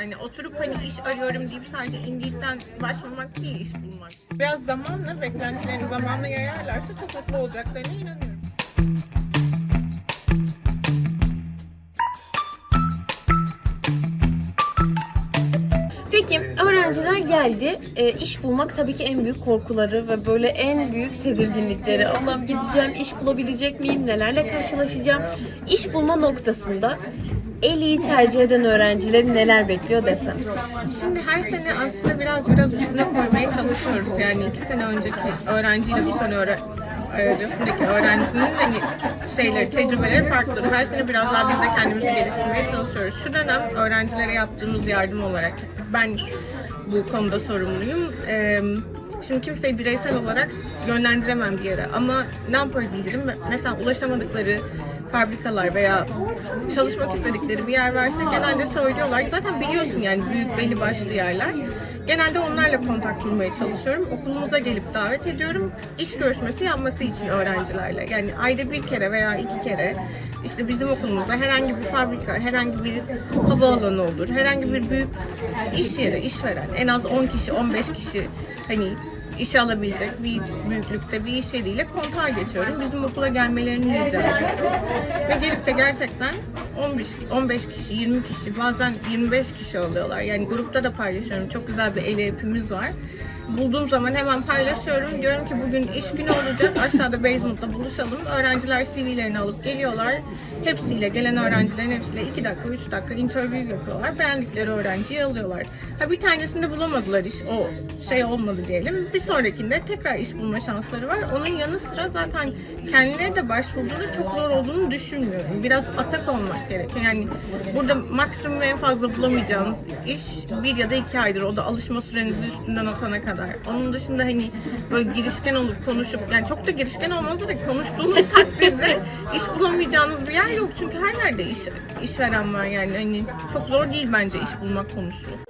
Yani oturup hani iş arıyorum deyip sadece Indeed'den başvurmak değil iş bulmak. Biraz zamanla beklentilerini zamanla yayarlarsa çok mutlu olacaklarına inanıyorum. Peki öğrenciler geldi. E, iş bulmak tabii ki en büyük korkuları ve böyle en büyük tedirginlikleri. Allah'ım gideceğim, iş bulabilecek miyim, nelerle karşılaşacağım. İş bulma noktasında en iyi tercih eden öğrencileri neler bekliyor desem. Şimdi her sene aslında biraz biraz üstüne koymaya çalışıyoruz. Yani iki sene önceki öğrenciyle bu sene öğre arasındaki öğrencinin hani şeyleri, tecrübeleri farklıdır. Her sene biraz daha biz de kendimizi geliştirmeye çalışıyoruz. Şu dönem öğrencilere yaptığımız yardım olarak ben bu konuda sorumluyum. Ee, Şimdi kimseyi bireysel olarak yönlendiremem bir yere ama ne yapabilirim? Mesela ulaşamadıkları fabrikalar veya çalışmak istedikleri bir yer varsa genelde söylüyorlar. Zaten biliyorsun yani büyük belli başlı yerler. Genelde onlarla kontak kurmaya çalışıyorum. Okulumuza gelip davet ediyorum. İş görüşmesi yapması için öğrencilerle. Yani ayda bir kere veya iki kere işte bizim okulumuzda herhangi bir fabrika, herhangi bir havaalanı olur. Herhangi bir büyük iş yeri, işveren. En az 10 kişi, 15 kişi hani işe alabilecek bir büyüklükte bir iş yeriyle kontağa geçiyorum. Bizim okula gelmelerini rica ediyorum. Ve gelip de gerçekten 15, 15 kişi, 20 kişi, bazen 25 kişi alıyorlar. Yani grupta da paylaşıyorum. Çok güzel bir el yapımız var. Bulduğum zaman hemen paylaşıyorum. Diyorum ki bugün iş günü olacak. Aşağıda basement'ta buluşalım. Öğrenciler CV'lerini alıp geliyorlar. Hepsiyle, gelen öğrencilerin hepsiyle 2 dakika, 3 dakika interview yapıyorlar. Beğendikleri öğrenciyi alıyorlar. Ha bir tanesinde bulamadılar iş. O şey olmadı diyelim. Bir sonrakinde tekrar iş bulma şansları var. Onun yanı sıra zaten kendileri de başvurduğunda çok zor olduğunu düşünmüyorum. Biraz atak olmak gerekiyor. Yani burada maksimum en fazla bulamayacağınız iş bir ya da iki aydır. O da alışma sürenizi üstünden atana kadar. Onun dışında hani böyle girişken olup konuşup yani çok da girişken olmanızda da konuştuğunuz takdirde iş bulamayacağınız bir yer yok. Çünkü her yerde iş işveren var yani. Hani çok zor değil bence iş bulmak konusu.